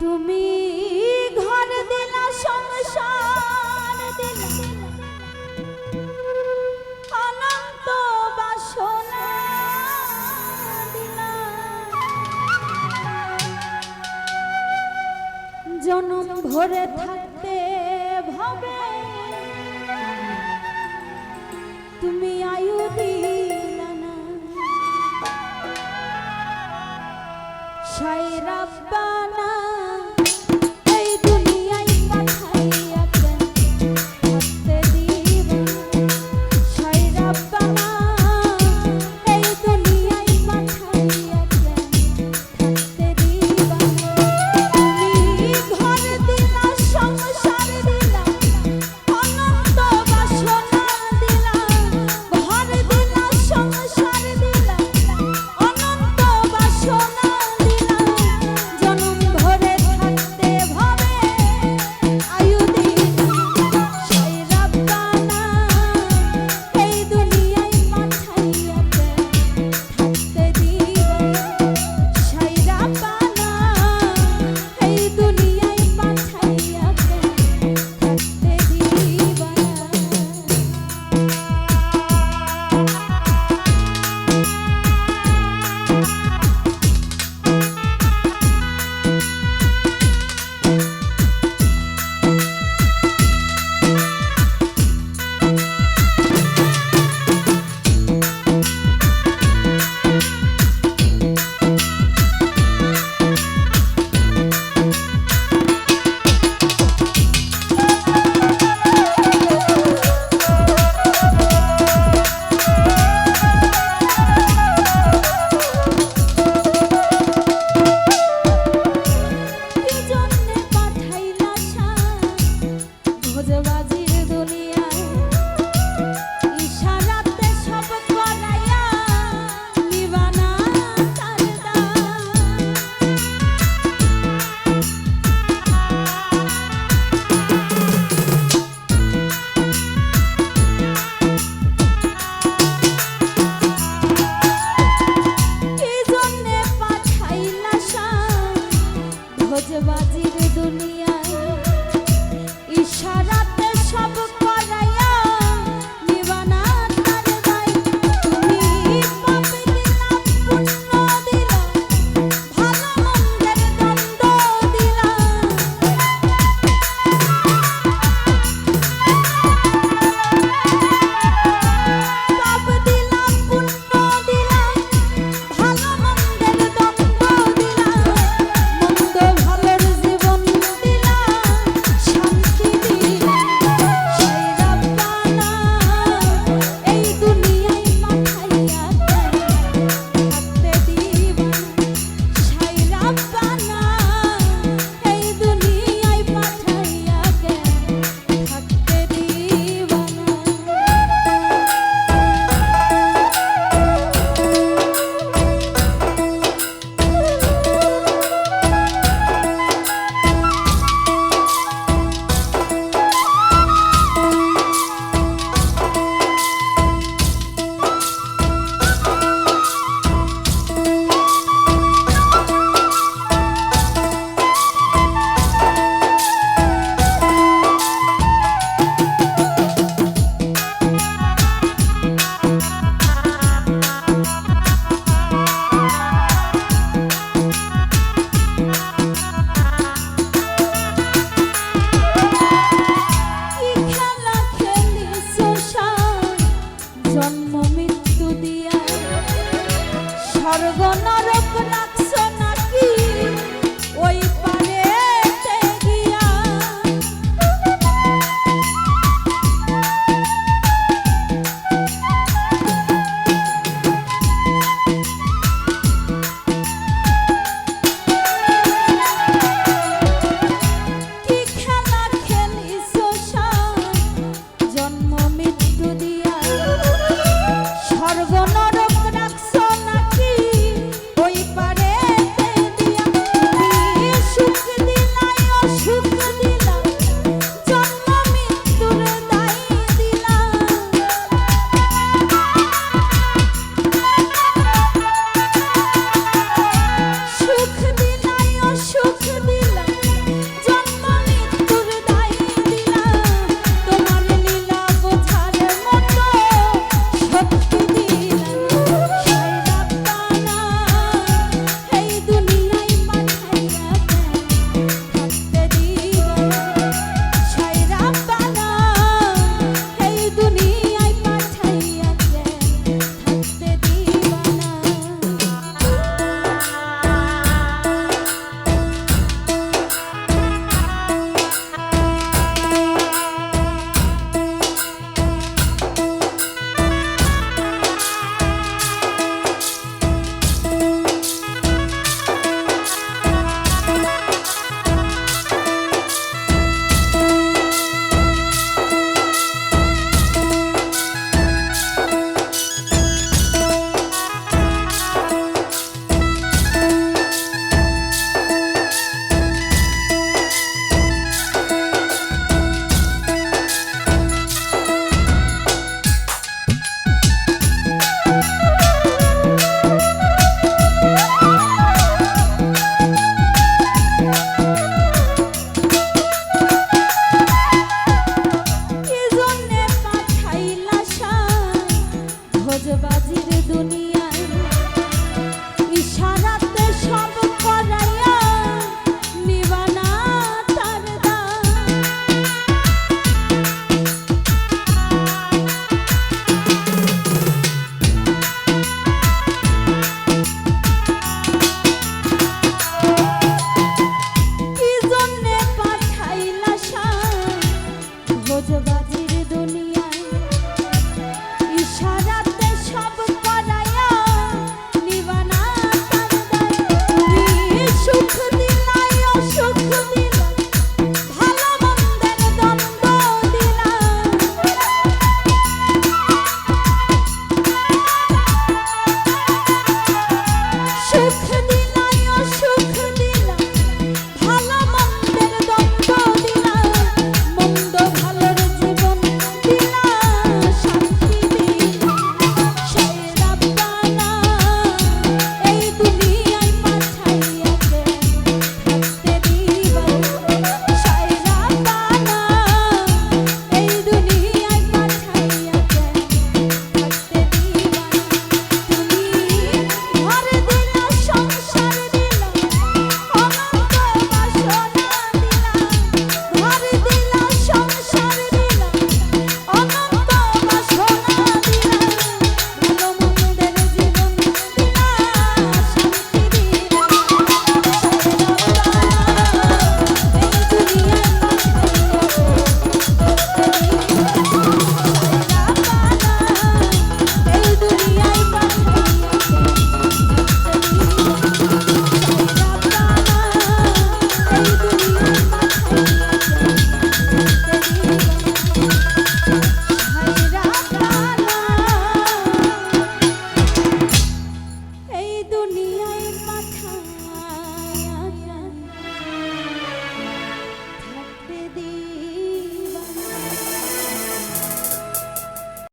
তুমি ঘর দিলা, সংসার দিলা। অনন্ত বাসনা জনম ঘরে থাকতে ভবে। তুমি আয়ু দিলা না। সাইরা বাজির দুনিয়া সর্বনা বাজবাজিরে দুনিয়া।